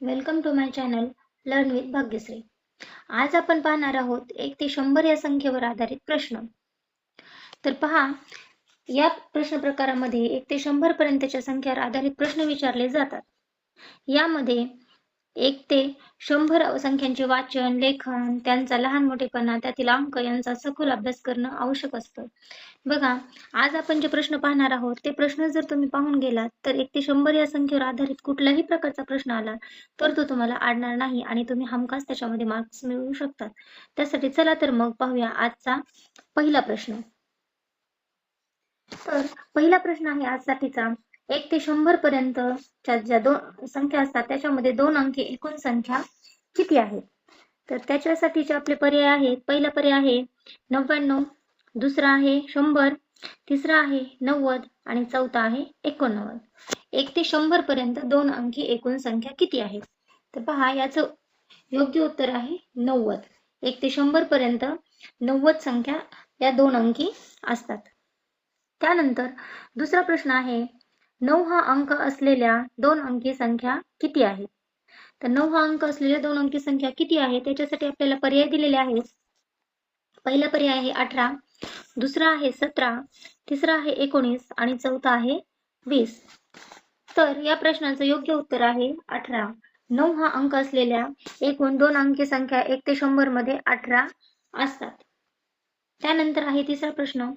Welcome to my channel learn with Bhagyashree आज आपण पाहणार आहोत एक ते शंभर या संख्येवर आधारित प्रश्न. तर पहा या प्रश्न प्रकारामध्ये एक ते शंभर पर्यंतच्या संख्येवर आधारित प्रश्न विचारले जातात. यामध्ये एक ते शंभर संख्यांचे वाचन लेखन त्यांचा लहान मोठेपणा त्यातील अंक यांचा सखोल अभ्यास करणं आवश्यक असतं. बघा आज आपण जे प्रश्न पाहणार आहोत ते प्रश्न जर तुम्ही पाहून गेलात तर एक ते शंभर या संख्येवर आधारित कुठल्याही प्रकारचा प्रश्न आला तर तो तुम्हाला आडणार नाही आणि तुम्ही हमखास त्याच्यामध्ये मार्क्स मिळवू शकतात. त्यासाठी चला तर मग पाहूया आजचा पहिला प्रश्न. तर पहिला प्रश्न आहे आजसाठीचा. एक ते शंभर पर्यंतच्या ज्या दोन संख्या असतात त्याच्यामध्ये दोन अंकी एकूण संख्या किती आहेत? तर त्याच्यासाठीचे आपले पर्याय आहेत पहिला पर्याय आहे नव्याण्णव दुसरा आहे शंभर तिसरा आहे नव्वद आणि चौथा आहे एकोणनव्वद. एक ते शंभर पर्यंत दोन अंकी एकूण संख्या किती आहे? तर पहा याचं योग्य उत्तर आहे नव्वद. एक ते शंभर पर्यंत नव्वद संख्या या दोन अंकी असतात. त्यानंतर दुसरा प्रश्न आहे नऊ हा अंक असलेल्या दोन अंकी संख्या किती आहेत तर नऊ हा अंक असलेल्या दोन अंकी संख्या किती आहे? त्याच्यासाठी आपल्याला पर्याय दिलेले आहेत. पहिला पर्याय आहे अठरा दुसरा आहे सतरा तिसरा आहे एकोणीस आणि चौथा आहे वीस. तर या प्रश्नाचं योग्य उत्तर आहे अठरा. नऊ हा अंक असलेल्या एकूण दोन अंकी संख्या एक ते शंभरमध्ये अठरा असतात. त्यानंतर आहे तिसरा प्रश्न.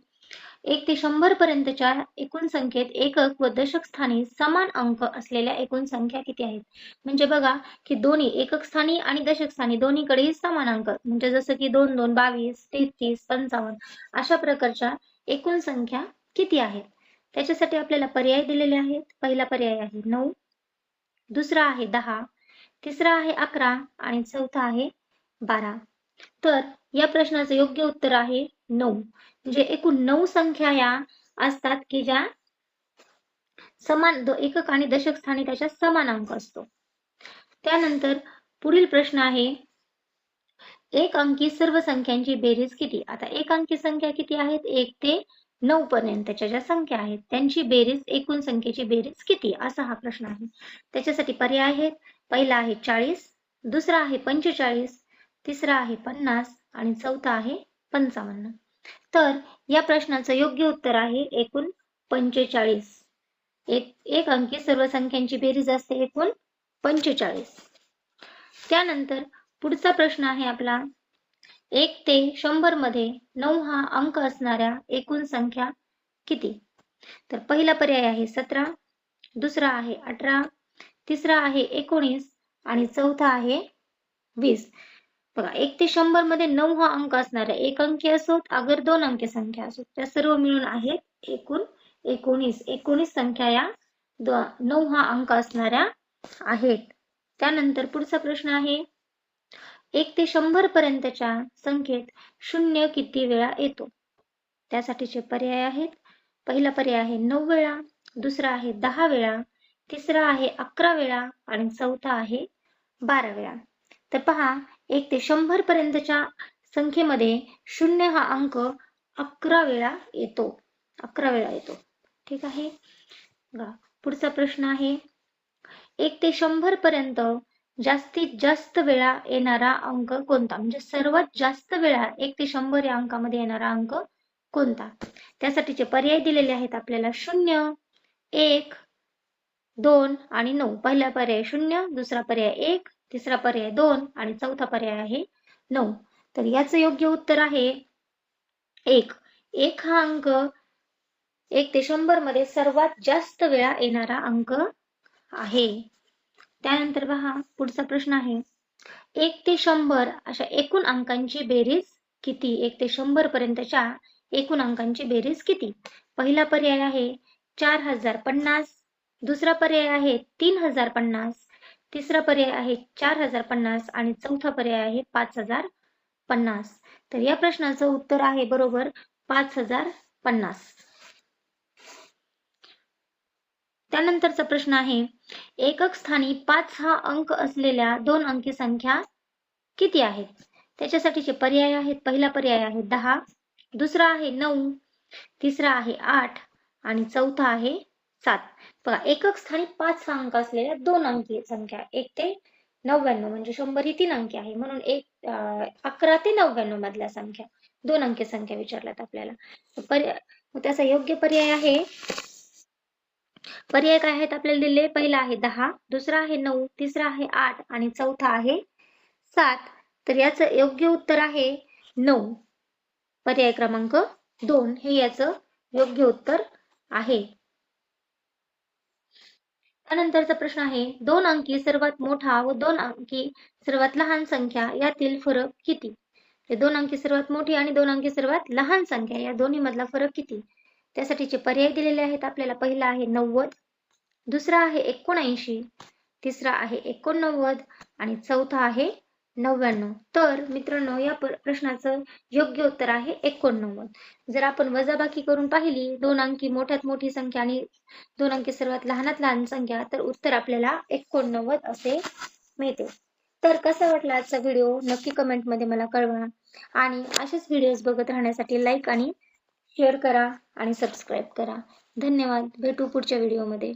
एक ते शंभर पर्यंतच्या एकूण संख्येत एकक व दशक स्थानी समान अंक असलेल्या एकूण संख्या किती आहेत? म्हणजे बघा की दोन्ही एकक स्थानी आणि दशक स्थानी दोन्हीकडेही समान अंक. म्हणजे जसं की दोन दोन बावीस तेहतीस पंचावन्न अशा प्रकारच्या एकूण संख्या किती आहेत? त्याच्यासाठी आपल्याला पर्याय दिलेले आहेत. पहिला पर्याय आहे नऊ दुसरा आहे दहा तिसरा आहे अकरा आणि चौथा आहे बारा. तर या प्रश्नाचं योग्य उत्तर आहे नऊ. म्हणजे एकूण नऊ संख्या या असतात की ज्या समान एकक आणि दशक स्थानी त्याच्या समान अंक असतो. त्यानंतर पुढील प्रश्न आहे एक अंकी सर्व संख्यांची बेरीज किती? आता एक अंकी संख्या किती आहेत? एक ते नऊ पर्यंतच्या ज्या संख्या आहेत त्यांची बेरीज एकूण संख्येची बेरीज किती? असा हा प्रश्न आहे. त्याच्यासाठी पर्याय आहेत. पहिला आहे चाळीस दुसरा आहे पंचेचाळीस तिसरा आहे पन्नास आणि चौथा आहे पंचावन्न. तर या प्रश्नाचं योग्य उत्तर आहे एकूण पंचेचाळीस. एक एक अंकी सर्व संख्यांची बेरीज असते एकूण पंचेचाळीस. त्यानंतर पुढचा प्रश्न आहे आपला. एक ते शंभरमध्ये नऊ हा अंक असणाऱ्या एकूण संख्या किती? तर पहिला पर्याय आहे सतरा दुसरा आहे अठरा तिसरा आहे एकोणीस आणि चौथा आहे वीस. बघा एक ते शंभरमध्ये नऊ हा अंक असणाऱ्या एक अंकी असोत अगर दोन अंकी संख्या असोत त्या सर्व मिळून आहेत एकूण एकोणीस. एकोणीस संख्या या नऊ हा अंक असणाऱ्या आहेत. त्यानंतर पुढचा प्रश्न आहे एक ते शंभर पर्यंतच्या संख्येत शून्य किती वेळा येतो? त्यासाठीचे पर्याय आहेत. पहिला पर्याय आहे नऊ वेळा दुसरा आहे दहा वेळा तिसरा आहे अकरा वेळा आणि चौथा आहे बारा वेळा. तर पहा एक ते शंभर पर्यंतच्या संख्येमध्ये शून्य हा अंक अकरा वेळा येतो. अकरा वेळा येतो. ठीक आहे? पुढचा प्रश्न आहे. एक ते शंभर पर्यंत जास्तीत जास्त वेळा येणारा अंक कोणता? म्हणजे सर्वात जास्त वेळा एक ते शंभर या अंकामध्ये येणारा अंक कोणता? त्यासाठीचे पर्याय दिलेले आहेत आपल्याला. शून्य एक दोन आणि नऊ. पहिला पर्याय शून्य दुसरा पर्याय एक तिसरा पर्याय दोन आणि चौथा पर्याय आहे नऊ. तर याचं योग्य उत्तर आहे एक. एक हा अंक एक ते शंभरमध्ये सर्वात जास्त वेळा येणारा अंक आहे. त्यानंतर पहा पुढचा प्रश्न आहे. एक ते शंभर अशा एकूण अंकांची बेरीज किती? एक ते शंभर पर्यंतच्या एकूण अंकांची बेरीज किती? पहिला पर्याय आहे चार हजार पन्नास दुसरा पर्याय आहे तीन हजार पन्नास. तिसरा पर्याय आहे चार हजार पन्नास आणि चौथा पर्याय आहे पाच हजार पन्नास. तर या प्रश्नाचं उत्तर आहे बरोबर पाच हजार पन्नास. त्यानंतरचा प्रश्न आहे एकक स्थानी पाच हा अंक असलेल्या दोन अंकी संख्या किती आहेत? त्याच्यासाठीचे पर्याय आहेत पहिला पर्याय आहे दहा दुसरा आहे नऊ तिसरा आहे आठ आणि चौथा आहे सात. बघा एकक स्थानी पाच अंक असलेल्या दोन अंकी संख्या एक ते नव्याण्णव म्हणजे शंभर ही तीन अंकी आहे. म्हणून एक अकरा ते नव्याण्णव मधल्या संख्या दोन अंकी संख्या विचारल्यात आपल्याला. पर्याय त्याचा योग्य पर्याय आहे. पर्याय काय आहेत? आपल्याला दिले पहिला आहे दहा दुसरा आहे नऊ तिसरा आहे आठ आणि चौथा आहे सात. तर याचं योग्य उत्तर आहे नऊ. पर्याय क्रमांक दोन हे याचं योग्य उत्तर आहे. त्यानंतरचा प्रश्न आहे दोन अंकी सर्वात मोठा व दोन अंकी सर्वात लहान संख्या यातील फरक किती? दोन अंकी सर्वात मोठी आणि दोन अंकी सर्वात लहान संख्या या दोन्ही मधला फरक किती? त्यासाठीचे पर्याय दिलेले आहेत. आपल्याला पहिला आहे नव्वद दुसरा आहे एकोणऐंशी तिसरा आहे एकोणनव्वद आणि चौथा आहे नव्याण्णव. तर मित्रांनो या प्रश्नाचं योग्य उत्तर आहे एकोणनव्वद. जर आपण वजाबाकी करून पाहिली दोन अंकी मोठ्यात मोठी संख्या आणि दोन अंकी सर्वात लहानात लहान संख्या तर उत्तर आपल्याला एकोणनव्वद असे मिळते. तर कसा वाटला आजचा व्हिडिओ? नक्की कमेंटमध्ये मला कळवा. आणि असेच व्हिडिओज बघत राहण्यासाठी लाईक आणि शेअर करा आणि सबस्क्राईब करा. धन्यवाद. भेटू पुढच्या व्हिडिओमध्ये